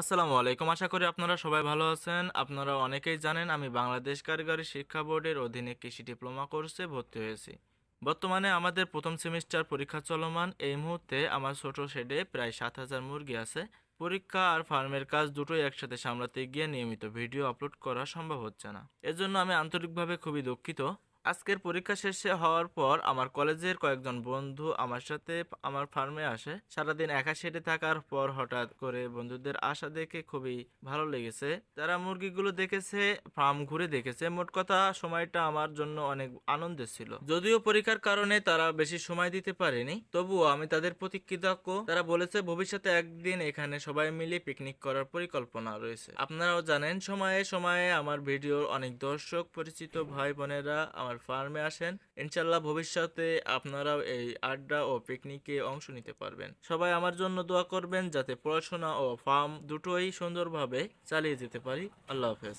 আসসালামু আলাইকুম। আশা করি আপনারা সবাই ভালো আছেন। আপনারা অনেকেই জানেন আমি বাংলাদেশ কারিগরি শিক্ষা বোর্ডের অধীনে কৃষি ডিপ্লোমা কোর্সে ভর্তি হয়েছি। বর্তমানে আমাদের প্রথম সেমিস্টার পরীক্ষা চলমান। এই মুহূর্তে আমার ছোট শেডে প্রায় সাত হাজার মুরগি আছে। পরীক্ষা আর ফার্মের কাজ দুটোই একসাথে সামলাতে গিয়ে নিয়মিত ভিডিও আপলোড করা সম্ভব হচ্ছে না। এজন্য আমি আন্তরিকভাবে খুবই দুঃখিত। আজকের পরীক্ষা শেষে হওয়ার পর আমার কলেজের কয়েকজন বন্ধু আমার সাথে আমার ফার্মে আসে। সারাদিন একা সেটে থাকার পর হঠাৎ করে বন্ধুদের আশা দেখে খুবই ভালো লেগেছে। তারা মুরগিগুলো দেখেছে, ফার্ম ঘুরে দেখেছে, মোট কথা সময়টা আমার জন্য অনেক আনন্দের ছিল। যদিও পরীক্ষার কারণে তারা বেশি সময় দিতে পারেনি, তবুও আমি তাদের প্রতি কৃতজ্ঞ। তারা বলেছে, ভবিষ্যতে একদিন এখানে সবাই মিলে পিকনিক করার পরিকল্পনা রয়েছে। আপনারাও জানেন, সময়ে সময়ে আমার ভিডিওর অনেক দর্শক, পরিচিত ভাই বোনেরা আমার ফার্মে আসেন ইনশাল্লাহ ভবিষ্যতে আপনারাও এই আড্ডা ও পিকনিকে অংশ নিতে পারবেন। সবাই আমার জন্য দোয়া করবেন যাতে পড়াশোনা ও ফার্ম দুটোই সুন্দরভাবে চালিয়ে যেতে পারি। আল্লাহ হাফেজ।